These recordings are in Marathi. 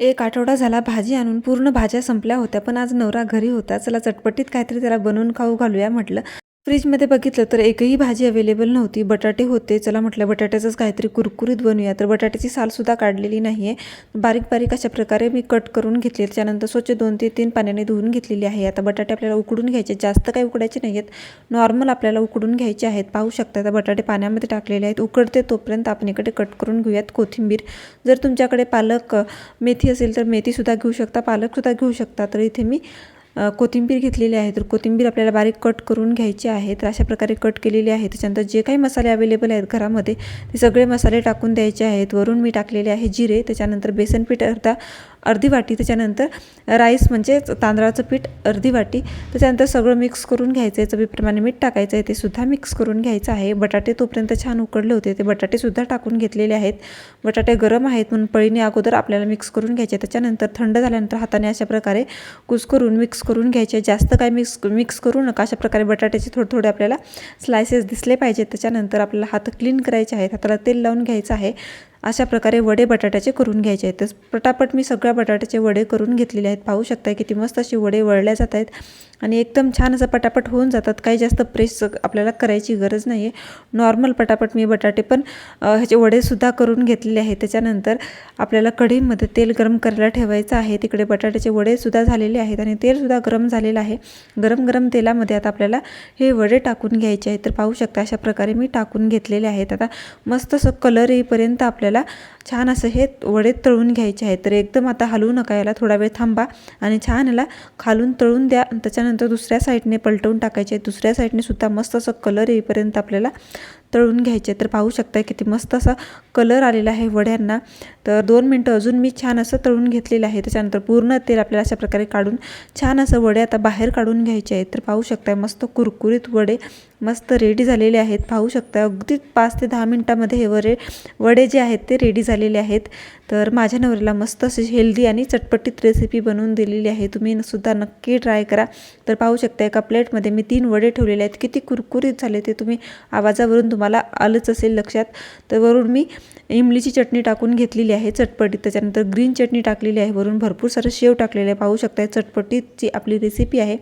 एक आठवडा झाला भाजी आणून पूर्ण भाज्या संपल्या होत्या पण आज नवरा घरी होता. चला चटपटीत काहीतरी त्याला बनवून खाऊ घालूया म्हटलं. फ्रीजमध्ये बघितलं तर एकही भाजी अवेलेबल नव्हती. बटाटे होते. चला म्हटलं बटाट्याचंच काहीतरी कुरकुरीत बनवूया. तर बटाट्याची सालसुद्धा काढलेली नाही आहे बारीक बारीक अशा प्रकारे मी कट करून घेतली त्यानंतर स्वच्छ दोन ते तीन पाण्याने धुवून घेतलेली आहे. आता बटाटे आपल्याला उकडून घ्यायचे जास्त काही उकडायचे नाही आहेत नॉर्मल आपल्याला उकडून घ्यायचे आहेत. पाहू शकता आता बटाटे पाण्यामध्ये टाकलेले आहेत. उकडते तोपर्यंत आपण इकडे कट करून घेऊयात कोथिंबीर. जर तुमच्याकडे पालक मेथी असेल तर मेथीसुद्धा घेऊ शकता. पालकसुद्धा घेऊ शकता. तर इथे मी कोथिंबीर घेतलेली आहे तर कोथिंबीर आपल्याला बारीक कट करून घ्यायची आहे तर अशा प्रकारे कट केलेली आहे. त्याच्यानंतर जे काही मसाले अवेलेबल आहेत घरामध्ये ते सगळे मसाले टाकून द्यायचे आहेत. वरून मी टाकलेले आहे जिरे त्याच्यानंतर बेसन पीठ अर्धा अर्धी वाटी त्याच्यानंतर राईस म्हणजे तांदळाचं पीठ अर्धी वाटी त्याच्यानंतर सगळं मिक्स करून घ्यायचं आहे. चवीप्रमाणे मीठ टाकायचं आहे ते सुद्धा मिक्स करून घ्यायचं आहे. बटाटे तोपर्यंत छान उकडले होते ते बटाटेसुद्धा टाकून घेतलेले आहेत. बटाटे गरम आहेत म्हणून पळीने अगोदर आपल्याला मिक्स करून घ्यायचे त्याच्यानंतर थंड झाल्यानंतर हाताने अशा प्रकारे कुस्करून मिक्स करून घ्यायचे. जास्त काय मिक्स मिक्स करू नका. अशा प्रकारे बटाट्याचे थोडे थोडे आपल्याला स्लायसेस दिसले पाहिजेत. त्याच्यानंतर आपल्याला हात क्लीन करायचे आहेत. हाताला तेल लावून घ्यायचं आहे. अशा प्रकारे वडे बटाट्याचे करून घ्यायचे आहेत. तर पटापट मी सगळ्या बटाट्याचे वडे करून घेतलेले आहेत. पाहू शकता किती मस्त असे वडे वळल्या जात आहेत. आणि एकदम छान असं पटापट होऊन जातात. काही जास्त प्रेस आपल्याला करायची गरज नाही आहे नॉर्मल पटापट मी बटाटे पण ह्याचे वडेसुद्धा करून घेतलेले आहे त्याच्यानंतर आपल्याला कढईमध्ये तेल गरम करायला ठेवायचं आहे. तिकडे बटाट्याचे वडेसुद्धा झालेले आहेत आणि तेलसुद्धा गरम झालेलं आहे. गरम गरम तेलामध्ये आता आपल्याला हे वडे टाकून घ्यायचे आहेत. तर पाहू शकता अशा प्रकारे मी टाकून घेतलेले आहेत. आता मस्त असं कलर येईपर्यंत आपल्याला छान असं हे वडे तळून घ्यायचे आहेत. तर एकदम आता हलवू नका याला थोडा वेळ थांबा आणि छान याला खालून तळून द्या. आणि त्याच्यानंतर दुसऱ्या साईडने पलटवून टाकायचे. दुसऱ्या साईडने सुद्धा मस्त असं कलर येईपर्यंत आपल्याला तळून घ्यायचे. तर पाहू शकता किती मस्त असा कलर आलेला आहे वड्यांना. तर दोन मिनटं अजून मी छान असं तळून घेतलेलं आहे. त्याच्यानंतर पूर्ण तेल आपल्याला अशा प्रकारे काढून छान असं वडे आता बाहेर काढून घ्यायचे आहेत. तर पाहू शकता मस्त कुरकुरीत वडे मस्त रेडी झालेले आहेत. पाहू शकता अगदी पाच ते दहा मिनटामध्ये हे वडे वडे जे आहेत ते रेडी झालेले आहेत. तर माझ्या नवऱ्याला मस्त अशी हेल्दी आणि चटपटीत रेसिपी बनवून दिलेली आहे. तुम्ही सुद्धा नक्की ट्राय करा. तर पाहू शकता एका प्लेटमध्ये मी तीन वडे ठेवलेले आहेत. किती कुरकुरीत झाले ते तुम्ही आवाजावरून तुम्हाला आलंच असेल लक्षात तर वरून मी इमलीची चटणी टाकून घेतलेली आहे चटपटीत. त्याच्यानंतर ग्रीन चटणी टाकलेली आहे. वरून भरपूर सारं शेव टाकलेलं आहे. पाहू शकता चटपटीत जी आपली रेसिपी आहे.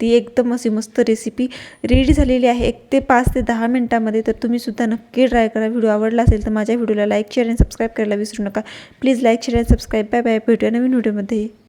ती एकदम अशी मस्त रेसिपी रेडी झालेली आहे. एक ते पाच ते दहा मिनटामध्ये तर तुम्ही सुद्धा नक्की ट्राय करा. व्हिडिओ आवडला असेल तर माझ्या व्हिडिओला लाईक शेअर आणि सबस्क्राईब करायला विसरू नका. प्लीज लाईक शेअर आणि सबस्क्राईब बाय बाय भेटूया नवीन व्हिडिओमध्ये